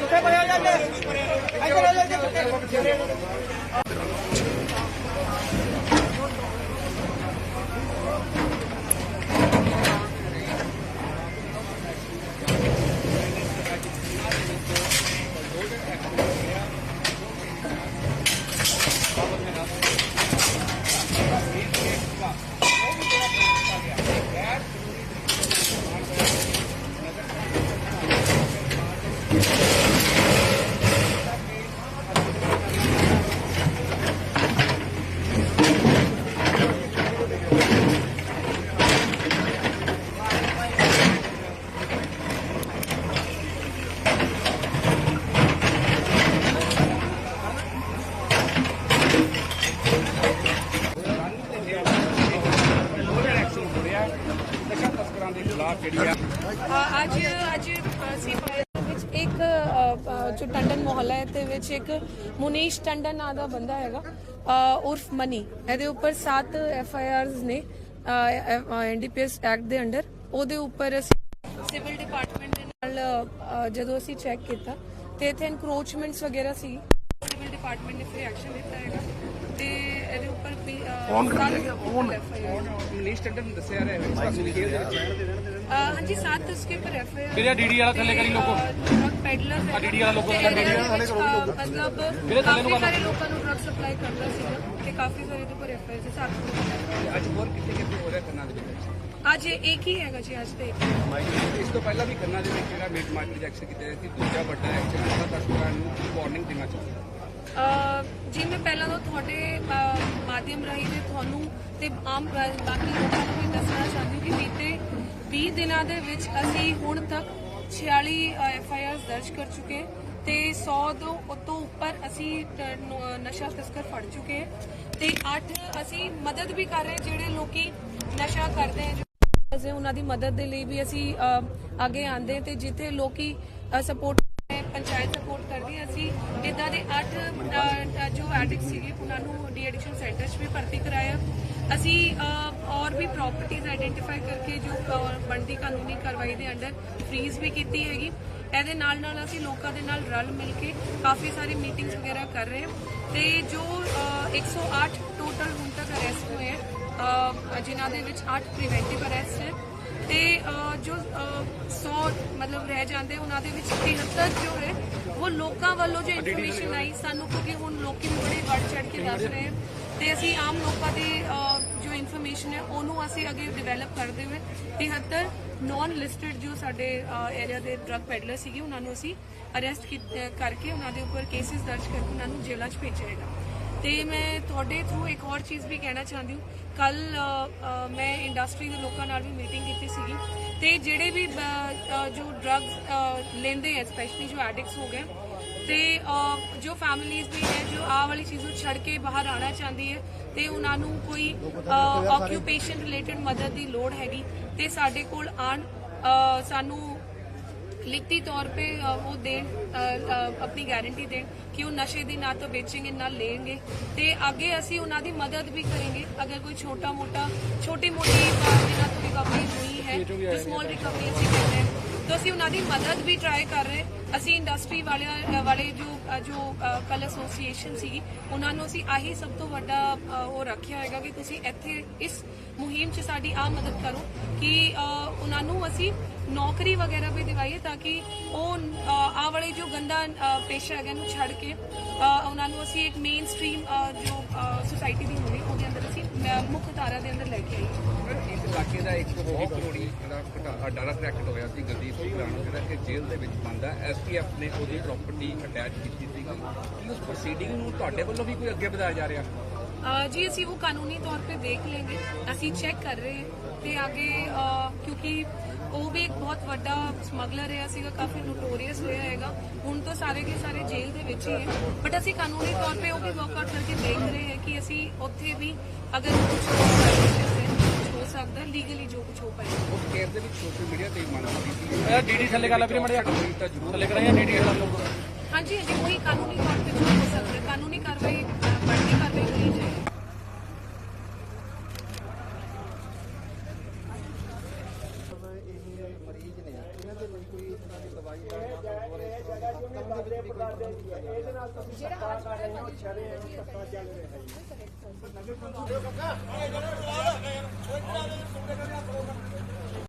ਜੁੱਤੇ ਪਾਇਆ ਜਾਂਦੇ। ਇੱਧਰ ਆ ਜਾ ਜੁੱਤੇ ਅ, ਅੱਜ ਅੱਜ ਅਸੀਂ ਵਿੱਚ ਇੱਕ ਜੋ ਟੰਡਨ ਮੁਹੱਲਾ ਹੈ ਤੇ ਵਿੱਚ ਇੱਕ ਮੁਨੀਸ਼ ਟੰਡਨ ਨਾਂ ਦਾ ਬੰਦਾ ਹੈਗਾ ਉਰਫ ਮਨੀ। ਇਹਦੇ ਉੱਪਰ 7 ਐਫ ਆਈ ਆਰਸ ਨੇ ਐਨਡੀਪੀਐਸ ਐਕਟ ਦੇ ਅੰਡਰ। ਉਹਦੇ ਉੱਪਰ ਅਸੀਂ ਸਿਵਲ ਡਿਪਾਰਟਮੈਂਟ ਦੇ ਨਾਲ ਜਦੋਂ ਅਸੀਂ ਚੈੱਕ ਕੀਤਾ ਤੇ ਇੱਥੇ ਇਨਕਰੋਚਮੈਂਟਸ ਵਗੈਰਾ ਸੀ। ਸਿਵਲ ਡਿਪਾਰਟਮੈਂਟ ਨੇ ਫਿਰ ਐਕਸ਼ਨ ਲਿੱਤਾ ਹੈਗਾ। ਕੌਣ ਕਰਦਾ ਕੌਣ ਮਨੀਸ਼ ਰਿਹਾ ਹੈ। ਡੀਡੀ ਵਾਲਾ ਕਰੀ ਲੋਕੋ? ਡੀਡੀ ਵਾਲਾ ਲੋਕੋ ਮਤਲਬ ਵੀਰੇ ਸਾਰੇ ਲੋਕਾਂ ਨੂੰ ਡਰਗ ਸਪਲਾਈ ਕਰਦਾ ਸੀਗਾ ਤੇ ਕਾਫੀ ਸਾਰੇ ਦੇ ਪਰ ਐਫ ਸੀ ਅੱਜ ਹੋਰ ਕਿੱਥੇ ਕਿੱਥੇ ਹੋ ਰਿਹਾ ਕਰਨਾ ਦੇ ਵਿੱਚ? ਅੱਜ ਇੱਕ ਹੀ ਹੈਗਾ ਜੀ ਅੱਜ ਤੇ ਇਸ ਤੋਂ ਪਹਿਲਾਂ ਵੀ ਖੰਨਾ ਦੇ ਵਿੱਚ ਜਿਹੜਾ ਮੇਟ ਮਾਰਕੀਟ ਜੈਕਸ਼ਨ ਕੀਤਾ ਸੀ ਦੂਜਾ ਵੱਡਾ ਐਕਸ਼ਨ ਦਾ ਕਸਟਮਰਾਂ ਨੂੰ ਵਾਰਨਿੰਗ ਦੇਣਾ ਚਾਹੁੰਦਾ ਜੀ ਮੈਂ ਪਹਿਲਾਂ ਤਾਂ ਤੁਹਾਡੇ ਮਾਧਿਅਮ ਰਾਹੀਂ ਤੇ ਤੁਹਾਨੂੰ ਤੇ ਆਮ ਬਾਕੀ ਲੋਕਾਂ ਨੂੰ ਵੀ ਦੱਸਣਾ ਚਾਹੁੰਦੀ ਕਿ ਬੀਤੇ 20 ਦਿਨਾਂ ਦੇ ਵਿੱਚ ਅਸੀਂ ਹੁਣ ਤੱਕ 46 ਐਫ ਆਈ ਆਰਸ ਦਰਜ ਕਰ ਚੁੱਕੇ ਤੇ 100 ਤੋਂ ਉਤੋਂ ਉੱਪਰ ਅਸੀਂ ਨਸ਼ਾ ਤਸਕਰ ਫੜ ਚੁੱਕੇ ਤੇ 8 ਅਸੀਂ ਮਦਦ ਵੀ ਕਰ ਰਹੇ ਜਿਹੜੇ ਲੋਕੀ ਨਸ਼ਾ ਕਰਦੇ ਹੈ, ਜੋ ਉਹਨਾਂ ਦੀ ਮਦਦ ਦੇ ਲਈ ਵੀ ਅਸੀਂ ਅੱਗੇ ਆਂਦੇ ਤੇ ਜਿੱਥੇ ਲੋਕੀ ਸਪੋਰਟ ਪੰਚਾਇਤ ਸਪੋਰਟ ਕਰਦੀ ਹੈ ਅਸੀਂ। ਇਦਾਂ ਦੇ 8 ਜੋ ਐਡਿਕਟ ਸੀਗੇ ਉਹਨਾਂ ਨੂੰ ਡੀ ਐਡਿਕਸ਼ਨ ਸੈਂਟਰ 'ਚ ਵੀ ਭਰਤੀ ਕਰਾਇਆ। ਅਸੀਂ ਔਰ ਵੀ ਪ੍ਰਾਪਰਟੀਆਂ ਆਈਡੈਂਟੀਫਾਈ ਕਰਕੇ ਜੋ ਬਣਦੀ ਕਾਨੂੰਨੀ ਕਾਰਵਾਈ ਦੇ ਅੰਡਰ ਫ੍ਰੀਜ਼ ਵੀ ਕੀਤੀ ਹੈਗੀ। ਇਹਦੇ ਨਾਲ ਨਾਲ ਅਸੀਂ ਲੋਕਾਂ ਦੇ ਨਾਲ ਰਲ ਮਿਲ ਕੇ ਕਾਫੀ ਸਾਰੀ ਮੀਟਿੰਗਸ ਵਗੈਰਾ ਕਰ ਰਹੇ ਹਾਂ। ਤੇ ਜੋ ਅ, 108 ਟੋਟਲ ਹੁਣ ਤੱਕ ਅਰੈਸਟ ਹੋਏ ਹੈ ਅ, ਜਿਨ੍ਹਾਂ ਦੇ ਵਿੱਚ 8 ਪ੍ਰੀਵੈਂਟਿਵ ਅਰੈਸਟ ਹੈ ਜੋ 100 ਮਤਲਬ ਰਹਿ ਜਾਂਦੇ, ਉਹਨਾਂ ਦੇ ਵਿੱਚ 73 ਜੋ ਹੈ, ਉਹ ਲੋਕਾਂ ਵੱਲੋਂ ਜੋ ਇਨਫੋਰਮੇਸ਼ਨ ਆਈ, ਸਾਨੂੰ ਕਿਉਂਕਿ ਹੁਣ ਲੋਕੀ ਵੀ ਬੜੇ ਵੱਧ ਚੜ ਕੇ ਦੱਸ ਰਹੇ ਹਨ। ਤੇ ਅਸੀਂ ਆਮ ਲੋਕਾਂ ਦੀ ਜੋ ਇਨਫੋਰਮੇਸ਼ਨ ਹੈ, ਉਹਨੂੰ ਅਸੀਂ ਅੱਗੇ ਡਿਵੈਲਪ ਕਰਦੇ ਹੋਏ 73 ਨਾਨ ਲਿਸਟਡ ਜੋ ਸਾਡੇ ਏਰੀਆ ਦੇ ਡਰਗ ਪੈਡਲਰ ਸੀਗੇ, ਉਹਨਾਂ ਨੂੰ ਅਸੀਂ ਅਰੈਸਟ ਕਰਕੇ ਉਹਨਾਂ ਦੇ ਉੱਪਰ ਕੇਸਿਸ ਦਰਜ ਕਰਕੇ ਉਹਨਾਂ ਨੂੰ ਜੇਲ੍ਹਾਂ 'ਚ ਭੇਜਿਆ ਹੈਗਾ। ਤੇ ਮੈਂ ਤੁਹਾਡੇ ਥਰੂ ਇੱਕ ਹੋਰ ਚੀਜ਼ ਵੀ ਕਹਿਣਾ ਚਾਹੁੰਦੀ ਹਾਂ। ਕੱਲ ਮੈਂ ਇੰਡਸਟਰੀ ਦੇ ਲੋਕਾਂ ਨਾਲ ਵੀ ਮੀਟਿੰਗ ਕੀਤੀ ਸੀਗੀ। ਤੇ ਜਿਹੜੇ ਵੀ ਜੋ ਡਰੱਗਸ ਲੈਂਦੇ ਹੈ ਸਪੈਸ਼ਲੀ ਜੋ ਐਡਿਕਸ ਹੋ ਗਏ, ਤੇ ਜੋ ਫੈਮਿਲੀਆਂ ਵੀ ਹੈ, ਜੋ ਆ ਵਾਲੀ ਚੀਜ਼ ਨੂੰ ਛੱਡ ਕੇ ਬਾਹਰ ਆਣਾ ਚਾਹੁੰਦੀ ਹੈ, ਤੇ ਉਹਨਾਂ ਨੂੰ ਕੋਈ ਆਕਿਊਪੇਸ਼ਨ ਰਿਲੇਟਡ ਮਦਦ ਦੀ ਲੋੜ ਹੈਗੀ, ਤੇ ਸਾਡੇ ਕੋਲ ਆਣ ਸਾਨੂੰ ਲਿਖਤੀ ਤੌਰ ਤੇ ਉਹ ਦੇਣ ਆਪਣੀ ਗਾਰੰਟੀ ਦੇਣ ਕਿ ਉਹ ਨਸ਼ੇ ਦੀ ਨਾ ਤੋਂ ਵੇਚੇਗੇ ਨਾ ਲੈਣਗੇ, ਤੇ ਅੱਗੇ ਅਸੀਂ ਉਹਨਾਂ ਦੀ ਮਦਦ ਵੀ ਕਰਾਂਗੇ। ਅਗਰ ਕੋਈ ਛੋਟਾ ਮੋਟਾ, ਛੋਟੀ ਮੋਟੀ ਜਿਹਨਾਂ ਤੋਂ ਰਿਕਵਰੀ ਹੋਈ ਹੈ ਜੋ ਸਮਾਲ ਰਿਕਵਰੀ ਅਸੀਂ ਕਰ ਰਹੇ ਤਾਂ ਅਸੀਂ ਉਹਨਾਂ ਦੀ ਮਦਦ ਵੀ ਟਰਾਈ ਕਰ ਰਹੇ। ਅਸੀਂ ਇੰਡਸਟਰੀ ਵਾਲਿਆਂ ਵਾਲੇ ਜੋ ਜੋ ਕਲ ਐਸੋਸੀਏਸ਼ਨ ਸੀ ਉਹਨਾਂ ਨੂੰ ਅਸੀਂ ਆਹੀ ਸਭ ਤੋਂ ਵੱਡਾ ਉਹ ਰੱਖਿਆ ਹੋਏਗਾ ਕਿ ਤੁਸੀਂ ਇੱਥੇ ਇਸ ਮੁਹਿੰਮ 'ਚ ਸਾਡੀ ਆ ਮਦਦ ਕਰੋ ਕਿ ਉਹਨਾਂ ਨੂੰ ਅਸੀਂ ਨੌਕਰੀ ਵਗੈਰਾ ਵੀ ਦਿਵਾਈਏ ਤਾਂ ਕਿ ਉਹ ਆਹ ਵਾਲੇ ਜੋ ਗੰਦਾ ਪੇਸ਼ਾ ਹੈਗਾ ਨੂੰ ਛੱਡ ਕੇ ਉਹਨਾਂ ਨੂੰ ਅਸੀਂ ਇੱਕ ਮੇਨ ਸਟ੍ਰੀਮ ਜੋ ਸੁਸਾਇਟੀ ਦੀ ਹੋਣੀ ਉਹਦੇ ਅੰਦਰ ਅਸੀਂ ਮੁੱਖ ਧਾਰਾ ਦੇ ਅੰਦਰ ਲੈ ਕੇ ਆਈਏ। ਇਸ ਇਲਾਕੇ ਦਾ 120 ਕਰੋੜੀ ਜਿਹੜਾ ਘਟਾ ਡਾਇਰੈਕਟ ਐਕਟ ਹੋਇਆ ਸੀ ਗਲਦੀਪ ਸਿੰਘ ਰਾਣਾ ਜਿਹੜਾ ਕਿ ਜੇਲ੍ਹ ਦੇ ਵਿੱਚ ਬੰਦ ਐਸਟੀਐਫ ਨੇ ਉਹਦੀ ਪ੍ਰਾਪਰਟੀ ਅਟੈਚ ਕੀਤੀ ਸੀਗੀ ਕੀ ਉਸ ਪ੍ਰੋਸੀਡਿੰਗ ਨੂੰ ਤੁਹਾਡੇ ਵੱਲੋਂ ਵੀ ਕੋਈ ਅੱਗੇ ਵਧਾਇਆ ਜਾ ਰਿਹਾ? ਜੀ ਅਸੀਂ ਉਹ ਕਾਨੂੰਨੀ ਤੌਰ ਤੇ ਦੇਖ ਲੈਂਗੇ ਅਸੀਂ ਚੈੱਕ ਕਰ ਰਹੇ ਹਾਂ ਤੇ ਅੱਗੇ ਕਿਉਂਕਿ ਉਹ ਵੀ ਇੱਕ ਬਹੁਤ ਵੱਡਾ ਸਮਗਲਰ ਰਿਹਾ ਸੀਗਾ ਕਾਫੀ ਨੋਟੋਰੀਅਸ ਹੋਇਆ ਹੈਗਾ। ਹੁਣ ਤਾਂ ਸਾਰੇ ਦੇ ਸਾਰੇ ਜੇਲ੍ਹ ਦੇ ਵਿੱਚ ਹੀ ਹੈ। ਬਟ ਅਸੀਂ ਕਾਨੂੰਨੀ ਤੌਰ ਤੇ ਉਹ ਵੀ ਵਰਕਆਊਟ ਕਰਕੇ ਦੇਖ ਰਹੇ ਹਾਂ ਕਿ ਅਸੀਂ ਉੱਥੇ ਵੀ ਅਗਰ ਕੁਝ ਹੋ ਸਕਦਾ ਲੀਗਲੀ ਜੋ ਕੁਝ ਹੋ ਪਾਏ। ਉਸ ਕੇਸ ਦੇ ਵਿੱਚ ਸੋਸ਼ਲ ਮੀਡੀਆ ਤੇ ਮੰਗ ਕੀਤੀ ਸੀ। ਡੀਡੀ ਥੱਲੇ ਕਰ ਲੈ ਵੀਰੇ ਮੜਿਆ ਤਾਂ ਜ਼ਰੂਰ ਥੱਲੇ ਕਰਾਇਆ ਡੀਡੀ ਹਾਂਜੀ ਹਾਂਜੀ ਉਹੀ ਕਾਨੂੰਨੀ ਤੌਰ ਤੇ ਜੋ ਹੋ ਸਕਦਾ ਕਾਨੂੰਨੀ ਕਾਰਵਾਈ ਅ, ਬਣਦੀ ਕਾਰਵਾਈ ਹੋਣੀ ਚਾਹੀਦੀ ਇਹ ਜਗ੍ਹਾ ਇਹ ਦਾਦੇ ਪੜਦਾਦੇ ਦੀ ਹੈ ਇਹਦੇ ਨਾਲ ਤੁਸੀਂ ਧੱਕਾ ਕਰ ਰਹੇ ਹੋ ਛੜੇ ਧੱਕਾ ਚੱਲ ਰਿਹਾ ਹੈ। ਜੀ